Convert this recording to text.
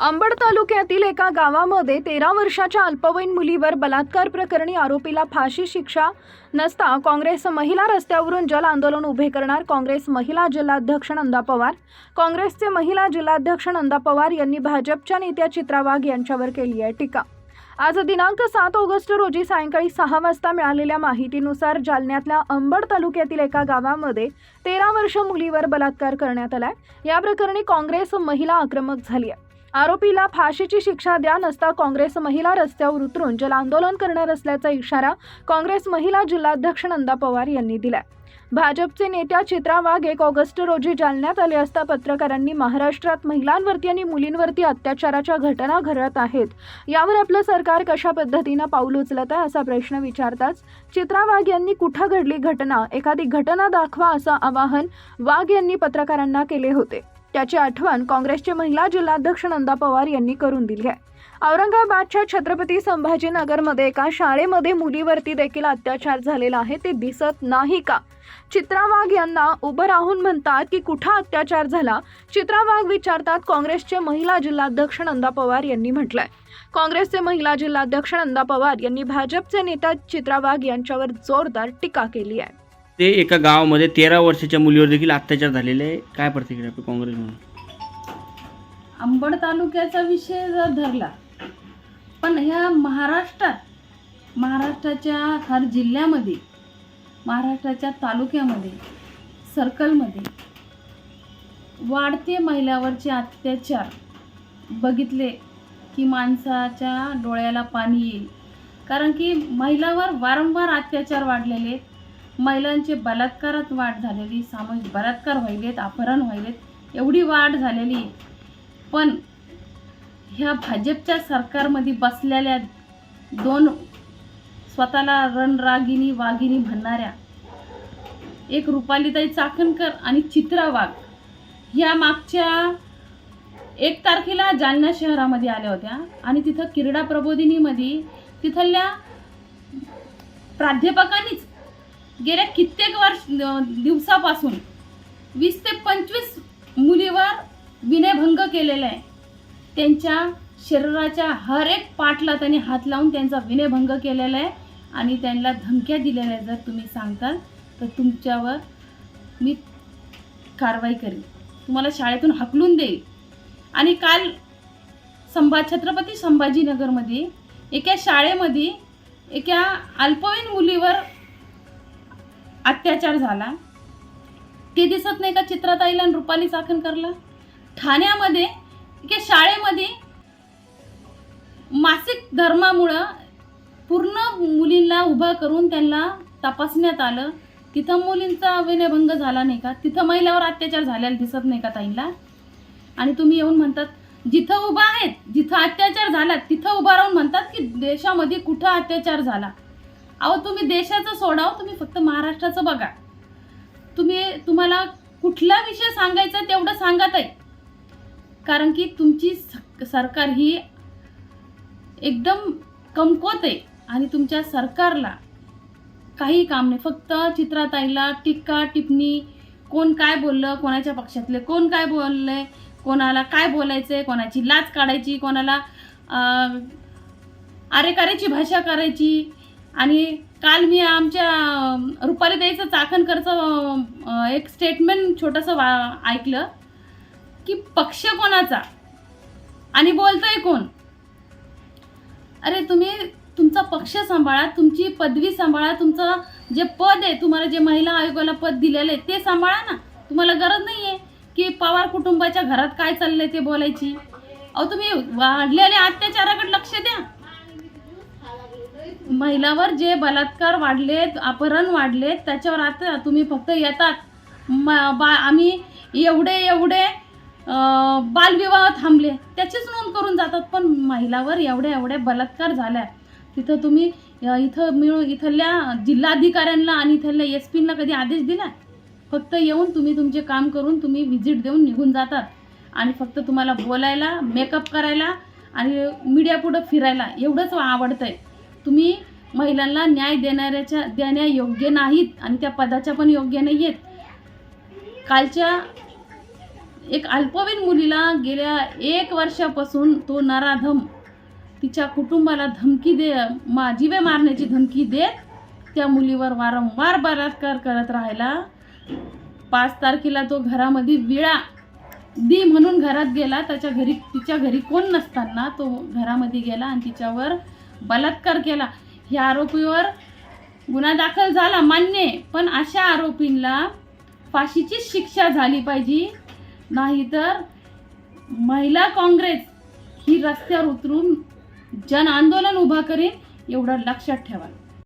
अंबड तालुक्यातील एका गावामध्ये तेरा वर्षाच्या अल्पवयीन मुलीवर बलात्कार प्रकरणी आरोपीला फाशी शिक्षा नसता काँग्रेस महिला रस्त्यावरून जल आंदोलन उभे करणार. काँग्रेस महिला जिल्हाध्यक्ष नंदा पवार. काँग्रेसचे महिला जिल्हाध्यक्ष नंदा पवार यांनी भाजपच्या नेत्या चित्रा वाघ यांच्यावर केली आहे टीका. आज दिनांक सात ऑगस्ट रोजी सायंकाळी सहा वाजता मिळालेल्या माहितीनुसार जालन्यातल्या अंबड तालुक्यातील एका गावामध्ये तेरा वर्ष मुलीवर बलात्कार करण्यात आलाय. या प्रकरणी काँग्रेस महिला आक्रमक झाली आहे. आरोपीला फाशीची शिक्षा द्या नसता काँग्रेस महिला रस्त्यावर उतरून जल आंदोलन करणार असल्याचा इशारा काँग्रेस महिला जिल्हाध्यक्ष नंदा पवार यांनी दिलाय. भाजपचे नेत्या चित्रा वाघ एक ऑगस्ट रोजी जालण्यात आले असता पत्रकारांनी महाराष्ट्रात महिलांवरती आणि मुलींवरती अत्याचाराच्या घटना घडत आहेत. यावर आपलं सरकार कशा पद्धतीनं पाऊल उचलत आहे असा प्रश्न विचारताच चित्रा वाघ यांनी कुठं घडली घटना? एखादी घटना दाखवा असं आवाहन वाघ यांनी पत्रकारांना केले होते. त्याची आठवण काँग्रेसचे महिला जिल्हाध्यक्ष नंदा पवार यांनी करून दिली आहे. औरंगाबादच्या छत्रपती संभाजीनगरमध्ये एका शाळेमध्ये मुलीवरती देखील अत्याचार झालेला आहे ते दिसत नाही का? चित्रा वाघ यांना उभं राहून म्हणतात की कुठं अत्याचार झाला? चित्रा वाघ विचारतात काँग्रेसचे महिला जिल्हाध्यक्ष नंदा पवार यांनी म्हटलंय. काँग्रेसचे महिला जिल्हाध्यक्ष नंदा पवार यांनी भाजपचे नेता चित्रा वाघ यांच्यावर जोरदार टीका केली आहे. ते एका गावामध्ये तेरा वर्षाच्या मुलीवर देखील अत्याचार झालेले आहे. काय प्रतिक्रिया आपली काँग्रेस म्हणून? अंबड तालुक्याचा विषय जर धरला पण ह्या महाराष्ट्रात महाराष्ट्राच्या हर जिल्ह्यामध्ये महाराष्ट्राच्या तालुक्यामध्ये सर्कलमध्ये वाढते महिलावरचे अत्याचार बघितले की माणसाच्या डोळ्याला पाणी येईल. कारण की महिलावर वारंवार अत्याचार वाढलेले आहेत. महिलांचे बलात्कारात वाढ झालेली सामूहिक बलात्कार व्हायलेत अपहरण व्हायलेत एवढी वाढ झालेली. पण ह्या भाजपच्या सरकारमध्ये बसलेल्या दोन स्वतःला रणरागिनी वाघिनी म्हणणाऱ्या एक रुपालीताई चाकणकर आणि चित्रा वाघ ह्या मागच्या एक तारखेला जालना शहरामध्ये आल्या होत्या आणि तिथं क्रीडा प्रबोधिनीमध्ये तिथल्या प्राध्यापकांनीच गेल्या कित्येक वर्ष दिवसापासून वीस ते पंचवीस मुलीवर विनयभंग केलेला आहे. त्यांच्या शरीराच्या हर एक पाठला त्यांनी हात लावून त्यांचा विनयभंग केलेला आहे आणि त्यांना धमक्या दिलेल्या आहेत जर तुम्ही सांगताल तर तुमच्यावर मी कारवाई करेन. तुम्हाला शाळेतून हकलून देईल. आणि काल संभा छत्रपती संभाजीनगरमध्ये एका शाळेमध्ये एका अल्पवयीन मुलीवर अत्याचार झाला. ते दिसत नाही का चित्राताईला आणि रुपाली चाकणकरला? ठाण्यामध्ये किंवा शाळेमध्ये मासिक धर्मामुळं पूर्ण मुलींना उभा करून त्यांना तपासण्यात आलं. तिथं मुलींचा विनयभंग झाला नाही का? तिथं महिलावर अत्याचार झालेला दिसत नाही का ताईला? आणि तुम्ही येऊन म्हणतात जिथं उभा आहेत जिथं अत्याचार झाला तिथं उभा राहून म्हणतात की देशामध्ये कुठं अत्याचार झाला? अहो तुम्ही देशाचं सोडाव हो, तुम्ही फक्त महाराष्ट्राचं बघा. तुम्ही तुम्हाला कुठला विषय सांगायचा तेवढं सांगत आहे कारण की तुमची स- सरकार ही एकदम कमकोत आहे आणि तुमच्या सरकारला काही काम नाही. फक्त चित्राताईला टिक्का टिप्पणी कोण काय बोललं कोणाच्या पक्षातले कोण काय बोललंय कोणाला काय बोलायचंय कोणाची लाच काढायची कोणाला अं, आरेकारेची भाषा करायची आणि काल मी आमच्या अं, रुपालीताईचं चाकणकरचं एक स्टेटमेंट छोटंसं वा ऐकलं की पक्ष कोणाचा? आणि बोलतंय कोण? अरे तुम्ही तुमचा पक्ष सांभाळा तुमची पदवी सांभाळा तुमचं जे पद आहे तुम्हाला जे महिला आयोगाला पद दिलेलं आहे ते सांभाळा ना. तुम्हाला गरज नाही आहे की पवार कुटुंबाच्या घरात काय चाललंय ते बोलायची. अहो तुम्ही वाढलेल्या अत्याचाराकडे लक्ष द्या. महिलावर जे बलात्कार वाढलेत अपहरण वाढलेत त्याच्यावर आता तुम्ही फक्त येतात. म बा आम्ही एवढे एवढे बालविवाह थांबले. त्याचीच नोंद करून जातात. पण महिलावर एवढे एवढे बलात्कार झाल्या. तिथं तुम्ही इथं मिळून इथल्या जिल्हाधिकाऱ्यांना आणि इथल्या एस पींना कधी आदेश दिला फक्त येऊन तुम्ही तुमचे काम करून तुम्ही व्हिजिट देऊन निघून जातात. आणि फक्त तुम्हाला बोलायला मेकअप करायला आणि मीडियापुढं फिरायला एवढंच आवडतं आहे तुम्ही महिलांना न्याय देणाऱ्याच्या देण्या योग्य नाहीत आणि त्या पदाच्या पण योग्य नाही आहेत कालच्या एक अल्पवयीन मुलीला गेल्या एक वर्षापासून तो नराधम तिच्या कुटुंबाला धमकी दे मा मारण्याची धमकी देत त्या मुलीवर वारंवार बलात्कार करत राहिला. पाच तारखेला तो घरामध्ये विळा दी म्हणून घरात गेला. त्याच्या घरी तिच्या घरी कोण नसताना तो घरामध्ये गेला आणि तिच्यावर बलात्कार केला. ह्या आरोपीवर गुन्हा दाखल झाला मान्य. पण अशा आरोपींना फाशीचीच शिक्षा झाली पाहिजे. नाहीतर महिला काँग्रेस ही रस्त्यावर उतरून जन आंदोलन उभा करेन एवढं लक्षात ठेवा